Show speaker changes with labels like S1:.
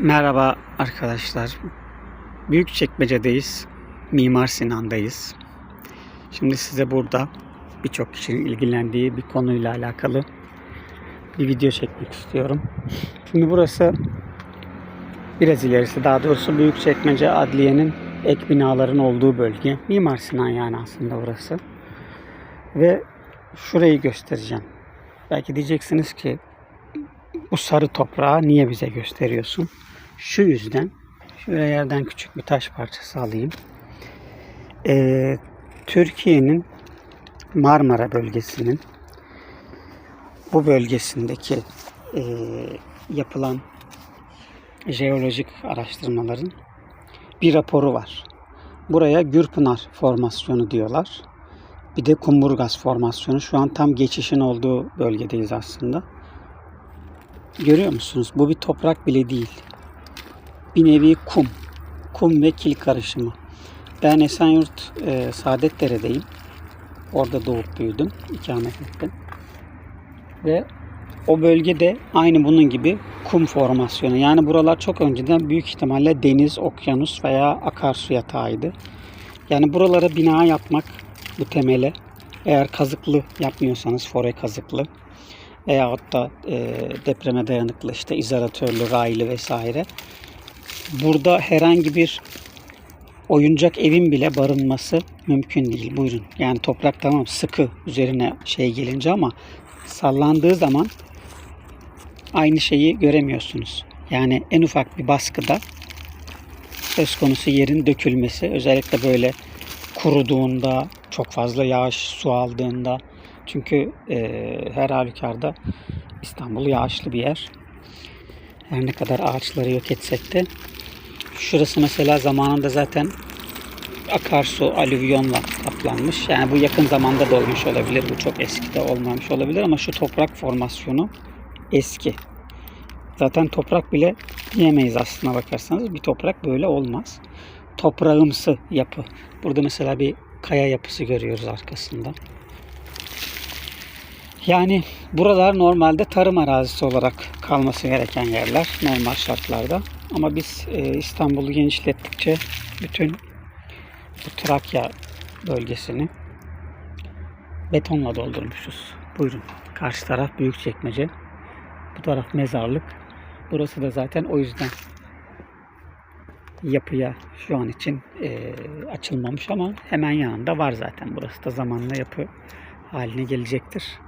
S1: Merhaba arkadaşlar. Büyükçekmece'deyiz. Mimar Sinan'dayız. Şimdi size burada birçok kişinin ilgilendiği bir konuyla alakalı bir video çekmek istiyorum. Şimdi burası biraz ilerisi daha doğrusu Büyükçekmece Adliye'nin ek binaların olduğu bölge. Mimar Sinan yani aslında burası. Ve şurayı göstereceğim. Belki diyeceksiniz ki bu sarı toprağı niye bize gösteriyorsun? Şu yüzden şöyle yerden küçük bir taş parçası alayım. Ee, Türkiye'nin Marmara bölgesinin bu bölgesindeki e, yapılan jeolojik araştırmaların bir raporu var. Buraya Gürpınar formasyonu diyorlar. Bir de Kumburgaz formasyonu. Şu an tam geçişin olduğu bölgedeyiz aslında. Görüyor musunuz? Bu bir toprak bile değil. Bir nevi kum. Kum ve kil karışımı. Ben Esenyurt e, Saadetdere'deyim. Orada doğup büyüdüm. ikamet ettim. Ve o bölgede aynı bunun gibi kum formasyonu. Yani buralar çok önceden büyük ihtimalle deniz, okyanus veya akarsu yatağıydı. Yani buralara bina yapmak bu temele eğer kazıklı yapmıyorsanız fore kazıklı veyahut da e, depreme dayanıklı işte izolatörlü, raylı vesaire. Burada herhangi bir oyuncak evin bile barınması mümkün değil. Buyurun. Yani toprak tamam sıkı üzerine şey gelince ama sallandığı zaman aynı şeyi göremiyorsunuz. Yani en ufak bir baskıda söz konusu yerin dökülmesi özellikle böyle kuruduğunda çok fazla yağış su aldığında çünkü e, her halükarda İstanbul yağışlı bir yer. Her ne kadar ağaçları yok etsek de şurası mesela zamanında zaten akarsu alüvyonla kaplanmış. Yani bu yakın zamanda da olmuş olabilir. Bu çok eski de olmamış olabilir ama şu toprak formasyonu eski. Zaten toprak bile diyemeyiz aslına bakarsanız. Bir toprak böyle olmaz. Toprağımsı yapı. Burada mesela bir kaya yapısı görüyoruz arkasında. Yani buralar normalde tarım arazisi olarak kalması gereken yerler normal şartlarda. Ama biz e, İstanbul'u genişlettikçe bütün bu Trakya bölgesini betonla doldurmuşuz. Buyurun. Karşı taraf Büyükçekmece. Bu taraf mezarlık. Burası da zaten o yüzden yapıya şu an için e, açılmamış ama hemen yanında var zaten. Burası da zamanla yapı haline gelecektir.